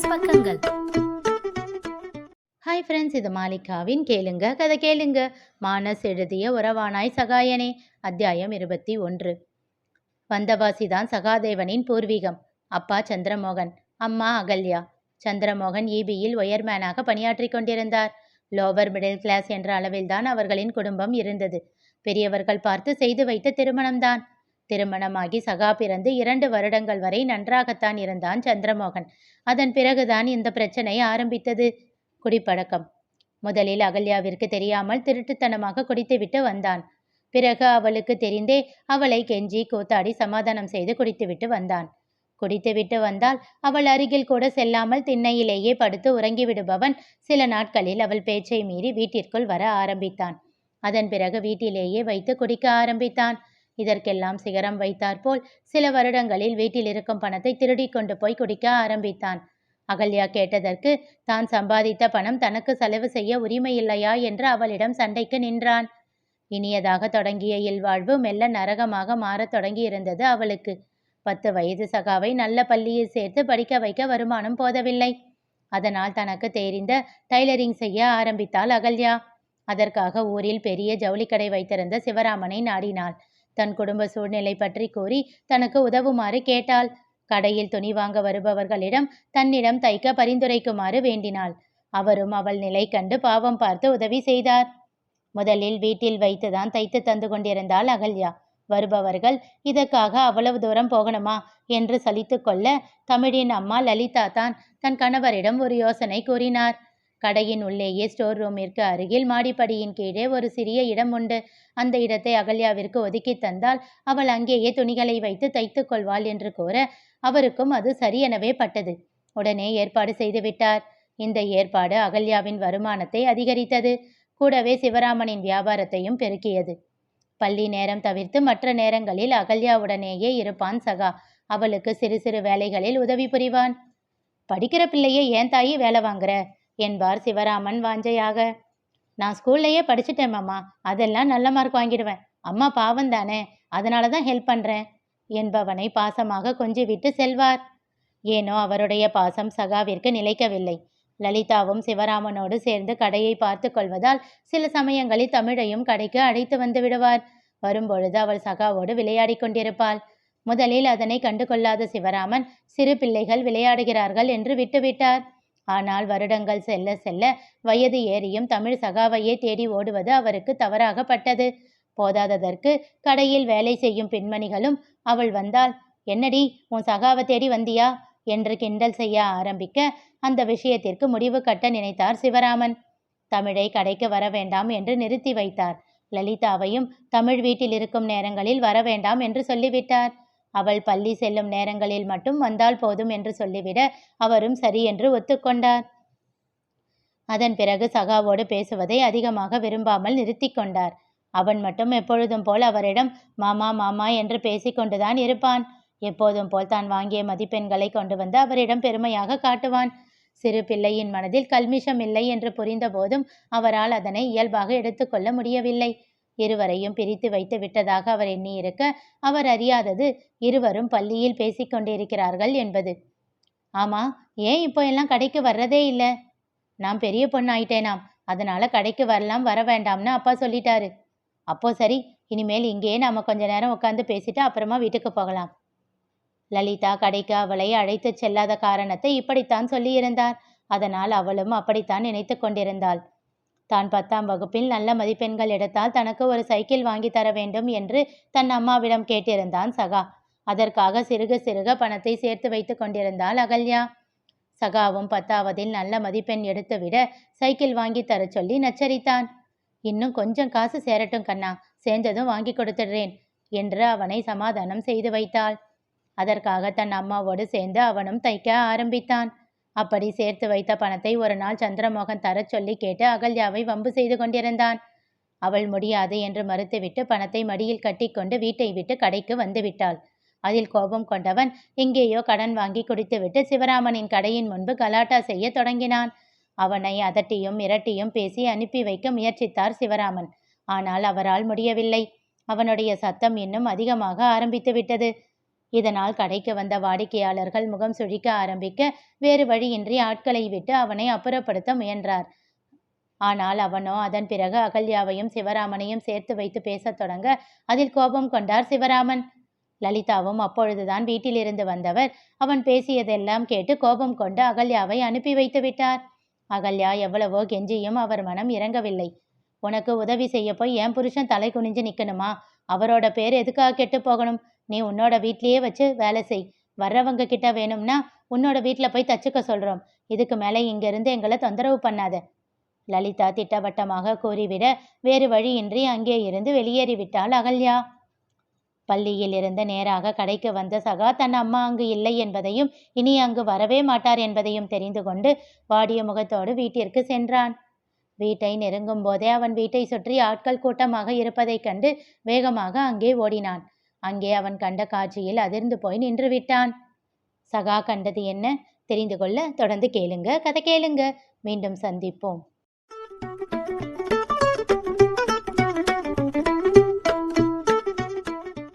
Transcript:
மானஸ் பக்கங்கள். Hi friends இது மாலிகாவின் கேளுங்க கதை கேளுங்க. மானஸ் எழுதிய உறவானாய் சகாயனே அத்தியாயம் இருபத்தி ஒன்று. வந்தவாசிதான் சகாதேவனின் பூர்வீகம். அப்பா சந்திரமோகன் அம்மா அகல்யா. சந்திரமோகன் இபியில் ஒயர்மேனாக பணியாற்றிக் கொண்டிருந்தார். லோவர் மிடில் கிளாஸ் என்ற அளவில்தான் அவர்களின் குடும்பம் இருந்தது. பெரியவர்கள் பார்த்து செய்து வைத்த திருமணம்தான். திருமணமாகி சகா பிறந்து இரண்டு வருடங்கள் வரை நன்றாகத்தான் இருந்தான் சந்திரமோகன். அதன் பிறகுதான் இந்த பிரச்சனை ஆரம்பித்தது. குடிப்பழக்கம். முதலில் அகல்யாவிற்கு தெரியாமல் திருட்டுத்தனமாக குடித்துவிட்டு வந்தான். பிறகு அவளுக்கு தெரிந்தே அவளை கெஞ்சி கூத்தாடி சமாதானம் செய்து குடித்துவிட்டு வந்தான். குடித்துவிட்டு வந்தால் அவள் அருகில் கூட செல்லாமல் திண்ணையிலேயே படுத்து உறங்கி விடுபவன் சில நாட்களில் அவள் பேச்சை மீறி வீட்டிற்குள் வர ஆரம்பித்தான். அதன் பிறகு வீட்டிலேயே வைத்து குடிக்க ஆரம்பித்தான். இதற்கெல்லாம் சிகரம் வைத்தாற்போல் சில வருடங்களில் வீட்டில் இருக்கும் பணத்தை திருடி கொண்டு போய் குடிக்க ஆரம்பித்தான். அகல்யா கேட்டதற்கு தான் சம்பாதித்த பணம் தனக்கு செலவு செய்ய உரிமை இல்லையா என்று அவளிடம் சண்டைக்கு நின்றான். இனியதாக தொடங்கிய இல்வாழ்வு மெல்ல நரகமாக மாறத் தொடங்கியிருந்தது அவளுக்கு. பத்து வயது சகாவை நல்ல பள்ளியில் சேர்த்து படிக்க வைக்க வருமானம் போதவில்லை. அதனால் தனக்கு தெரிந்த டைலரிங் செய்ய ஆரம்பித்தாள் அகல்யா. அதற்காக ஊரில் பெரிய ஜவுளிக்கடை வைத்திருந்த சிவராமனை நாடினாள். தன் குடும்ப சூழ்நிலை பற்றி கூறி தனக்கு உதவுமாறு கேட்டாள். கடையில் துணி வாங்க வருபவர்களிடம் தன்னிடம் தைக்க பரிந்துரைக்குமாறு வேண்டினாள். அவரும் அவள் நிலை கண்டு பாவம் பார்த்து உதவி செய்தார். முதலில் வீட்டில் வைத்துதான் தைத்து தந்து கொண்டிருந்தாள் அகல்யா. வருபவர்கள் இதற்காக அவ்வளவு தூரம் போகணுமா என்று சலித்து கொள்ள தமிழின் அம்மா லலிதா தான் தன் கணவரிடம் ஒரு யோசனை கூறினார். கடையின் உள்ளேயே ஸ்டோர் ரூமிற்கு அருகில் மாடிப்படியின் கீழே ஒரு சிறிய இடம் உண்டு. அந்த இடத்தை அகல்யாவிற்கு ஒதுக்கி தந்தால் அவள் அங்கேயே துணிகளை வைத்து தைத்து கொள்வாள் என்று கூற அவருக்கும் அது சரியெனவே பட்டது. உடனே ஏற்பாடு செய்துவிட்டார் இந்த ஏற்பாடு அகல்யாவின் வருமானத்தை அதிகரித்தது. கூடவே சிவராமனின் வியாபாரத்தையும் பெருக்கியது. பள்ளி நேரம் தவிர்த்து மற்ற நேரங்களில் அகல்யாவுடனேயே இருப்பான் சகா. அவளுக்கு சிறு சிறு வேலைகளில் உதவி புரிவான். படிக்கிற பிள்ளையே ஏன் தாயி வேலை வாங்குற? என்பார் சிவராமன் வாஞ்சையாக. நான் ஸ்கூல்லையே படிச்சுட்டேன் மாமா. அதெல்லாம் நல்ல மார்க் வாங்கிடுவேன். அம்மா பாவம் தானே. அதனால தான் ஹெல்ப் பண்ணுறேன் என்பவனை பாசமாக கொஞ்சி விட்டு செல்வார். ஏனோ அவருடைய பாசம் சகாவிற்கு நிலைக்கவில்லை. லலிதாவும் சிவராமனோடு சேர்ந்து கடையை பார்த்து கொள்வதால் சில சமயங்களில் தமிழையும் கடைக்கு அழைத்து வந்து விடுவார். வரும்பொழுது அவள் சகாவோடு விளையாடி கொண்டிருப்பாள். முதலில் அதனை கண்டுகொள்ளாத சிவராமன் சிறு பிள்ளைகள் விளையாடுகிறார்கள் என்று விட்டுவிட்டார். ஆனால் வருடங்கள் செல்ல செல்ல வயது ஏறியும் தமிழ் சகாவையே தேடி ஓடுவது அவருக்கு தவறாகப்பட்டது. போதாததற்கு கடையில் வேலை செய்யும் பெண்மணிகளும் அவள் வந்தால் என்னடி உன் சகாவை தேடி வந்தியா? என்று கிண்டல் செய்ய ஆரம்பிக்க அந்த விஷயத்திற்கு முடிவு கட்ட நினைத்தார் சிவராமன். தமிழை கடைக்கு வர வேண்டாம் என்று நிறுத்தி வைத்தார். லலிதாவையும் தமிழ் வீட்டில் இருக்கும் நேரங்களில் வர வேண்டாம் என்று சொல்லிவிட்டார். அவள் பள்ளி செல்லும் நேரங்களில் மட்டும் வந்தால் போதும் என்று சொல்லிவிட அவரும் சரி என்று ஒத்துக்கொண்டார். அதன் பிறகு சகாவோடு பேசுவதை அதிகமாக விரும்பாமல் நிறுத்தி கொண்டார். அவன் மட்டும் எப்பொழுதும் போல் அவரிடம் மாமா மாமா என்று பேசிக்கொண்டுதான் இருப்பான். எப்போதும் போல் தான் வாங்கிய மதிப்பெண்களை கொண்டு வந்து அவரிடம் பெருமையாக காட்டுவான். சிறு பிள்ளையின் மனதில் கல்மிஷம் இல்லை என்று புரிந்த போதும் அவரால் அதனை இயல்பாக எடுத்துக்கொள்ள முடியவில்லை. இருவரையும் பிரித்து வைத்து விட்டதாக அவர் எண்ணியிருக்க அவர் அறியாதது இருவரும் பள்ளியில் பேசிக்கொண்டிருக்கிறார்கள் என்பது. ஆமா ஏன் இப்போ எல்லாம் கடைக்கு வர்றதே இல்லை? நான் பெரிய பொண்ணு ஆயிட்டேனாம் அதனால கடைக்கு வரலாம் வர வேண்டாம்னு அப்பா சொல்லிட்டாரு. அப்போ சரி இனிமேல் இங்கேயே நாம கொஞ்ச நேரம் உட்காந்து பேசிட்டு அப்புறமா வீட்டுக்கு போகலாம். லலிதா கடைக்கு அவளை அழைத்து செல்லாத காரணத்தை இப்படித்தான் சொல்லியிருந்தார். அதனால் அவளும் அப்படித்தான் நினைத்து கொண்டிருந்தாள். தான் பத்தாம் வகுப்பில் நல்ல மதிப்பெண்கள் எடுத்தால் தனக்கு ஒரு சைக்கிள் வாங்கி தர வேண்டும் என்று தன் அம்மாவிடம் கேட்டிருந்தான் சகா. அதற்காக சிறுக சிறுக பணத்தை சேர்த்து வைத்து கொண்டிருந்தாள் அகல்யா. சகாவும் பத்தாவதில் நல்ல மதிப்பெண் எடுத்துவிட சைக்கிள் வாங்கி தர சொல்லி நச்சரித்தான். இன்னும் கொஞ்சம் காசு சேரட்டும் கண்ணா. சேர்ந்ததும் வாங்கி கொடுத்துடுறேன் என்று அவனை சமாதானம் செய்து வைத்தாள். அதற்காக தன் அம்மாவோடு சேர்ந்து அவனும் தைக்க ஆரம்பித்தான். அப்படி சேர்த்து வைத்த பணத்தை ஒரு நாள் சந்திரமோகன் தரச் சொல்லி கேட்டு அகல்யாவை வம்பு செய்து கொண்டிருந்தான். அவள் முடியாது என்று மறுத்துவிட்டு பணத்தை மடியில் கட்டிக்கொண்டு வீட்டை விட்டு கடைக்கு வந்துவிட்டாள் அதில் கோபம் கொண்டவன் எங்கேயோ கடன் வாங்கி குடித்துவிட்டு சிவராமனின் கடையின் முன்பு கலாட்டா செய்ய தொடங்கினான். அவனை அதட்டியும் மிரட்டியும் பேசி அனுப்பி வைக்க முயற்சித்தார் சிவராமன். ஆனால் அவரால் முடியவில்லை. அவனுடைய சத்தம் இன்னும் அதிகமாக ஆரம்பித்து விட்டது இதனால் கடைக்கு வந்த வாடிக்கையாளர்கள் முகம் சுழிக்க ஆரம்பிக்க வேறு வழியின்றி ஆட்களை விட்டு அவனை அப்புறப்படுத்த முயன்றார். ஆனால் அவனோ அதன் பிறகு அகல்யாவையும் சிவராமனையும் சேர்த்து வைத்து பேசத் தொடங்க அதில் கோபம் கொண்டார் சிவராமன். லலிதாவும் அப்பொழுதுதான் வீட்டிலிருந்து வந்தவர். அவன் பேசியதெல்லாம் கேட்டு கோபம் கொண்டு அகல்யாவை அனுப்பி வைத்து விட்டார். அகல்யா எவ்வளவோ கெஞ்சியும் அவர் மனம் இறங்கவில்லை. உனக்கு உதவி செய்ய போய் என் புருஷன் தலை குனிஞ்சு நிக்கணுமா? அவரோட பேர் எதுக்காக கெட்டு போகணும்? நீ உன்னோட வீட்லயே வச்சு வேலை செய். வர்றவங்க கிட்ட வேணும்னா உன்னோட வீட்டில் போய் தச்சுக்க சொல்றோம். இதுக்கு மேலே இங்கிருந்து எங்களை தொந்தரவு பண்ணாத. லலிதா திட்டவட்டமாக கூறிவிட வேறு வழியின்றி அங்கே இருந்து வெளியேறிவிட்டாள் அகல்யா. பள்ளியில் இருந்து நேராக கடைக்கு வந்த சகா தன் அம்மா அங்கு இல்லை என்பதையும் இனி அங்கு வரவே மாட்டார் என்பதையும் தெரிந்து கொண்டு வாடிய முகத்தோடு வீட்டிற்கு சென்றான். வீட்டை நெருங்கும் போதே அவன் வீட்டை சுற்றி ஆட்கள் கூட்டமாக இருப்பதைக் கண்டு வேகமாக அங்கே ஓடினான். அங்கே அவன் கண்ட காட்சியில் அதிர்ந்து போய் நின்று விட்டான். சகா கண்டது என்ன? தெரிந்து கொள்ள தொடர்ந்து கேளுங்க. கதை கேளுங்க. மீண்டும் சந்திப்போம்.